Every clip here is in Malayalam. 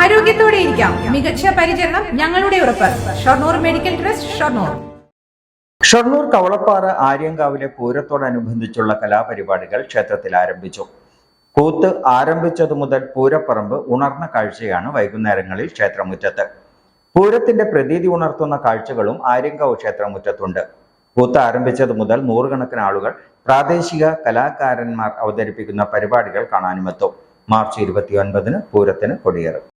ആരോഗ്യത്തോടെ ഇരിക്കാം. മികച്ച പരിചരണം ഞങ്ങളുടെ ഉറപ്പ്. Shoranur medical trust Shoranur. Shoranur Kavalappara ആര്യങ്കാവിലെ പൂരത്തോടനുബന്ധിച്ചുള്ള കലാപരിപാടികൾ ക്ഷേത്രത്തിൽ ആരംഭിച്ചു. കൂത്ത് ആരംഭിച്ചതു മുതൽ പൂരപ്പറമ്പ് ഉണർന്ന കാഴ്ചയാണ് വൈകുന്നേരങ്ങളിൽ ക്ഷേത്രമുറ്റത്ത്. പൂരത്തിന്റെ പ്രതീതി ഉണർത്തുന്ന കാഴ്ചകളും ആര്യങ്കാവ് ക്ഷേത്രമുറ്റത്തുണ്ട്. കൂത്ത് ആരംഭിച്ചതു മുതൽ നൂറുകണക്കിന് ആളുകൾ പ്രാദേശിക കലാകാരന്മാർ അവതരിപ്പിക്കുന്ന പരിപാടികൾ കാണാനുമെത്തും. മാർച്ച് ഇരുപത്തിയൊൻപതിന് പൂരത്തിന് കൊടിയേറും.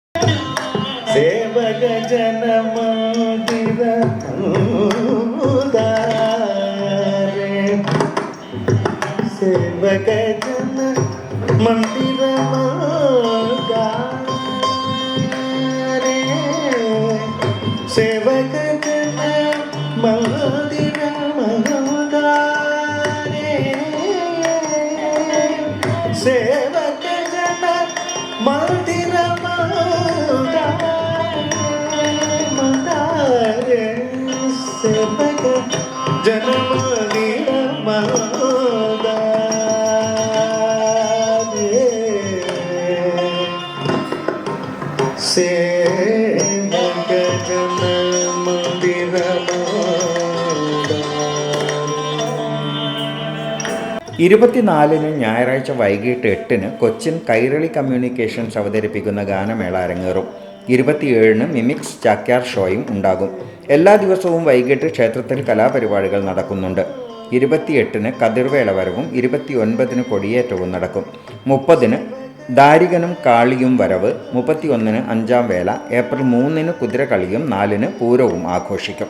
సేవక జనమాదిర సేవక జన మందిర సేవక జన మందిర సేవ ഇരുപത്തിനാലിന് ഞായറാഴ്ച വൈകിട്ട് എട്ടിന് കൊച്ചിൻ കൈരളി കമ്മ്യൂണിക്കേഷൻസ് അവതരിപ്പിക്കുന്ന ഗാനമേള അരങ്ങേറും. ഇരുപത്തിയേഴിന് മിമിക്സ് ചാക്യാർ ഷോയും ഉണ്ടാകും. എല്ലാ ദിവസവും വൈകിട്ട് ക്ഷേത്രത്തിൽ കലാപരിപാടികൾ നടക്കുന്നുണ്ട്. ഇരുപത്തിയെട്ടിന് കതിർവേല വരവും ഇരുപത്തിയൊൻപതിന് കൊടിയേറ്റവും നടക്കും. മുപ്പതിന് ദാരികനും കാളിയും വരവ് മുപ്പത്തിയൊന്നിന് അഞ്ചാം വേല ഏപ്രിൽ മൂന്നിന് കുതിരകളിയും നാലിന് പൂരവും ആഘോഷിക്കും.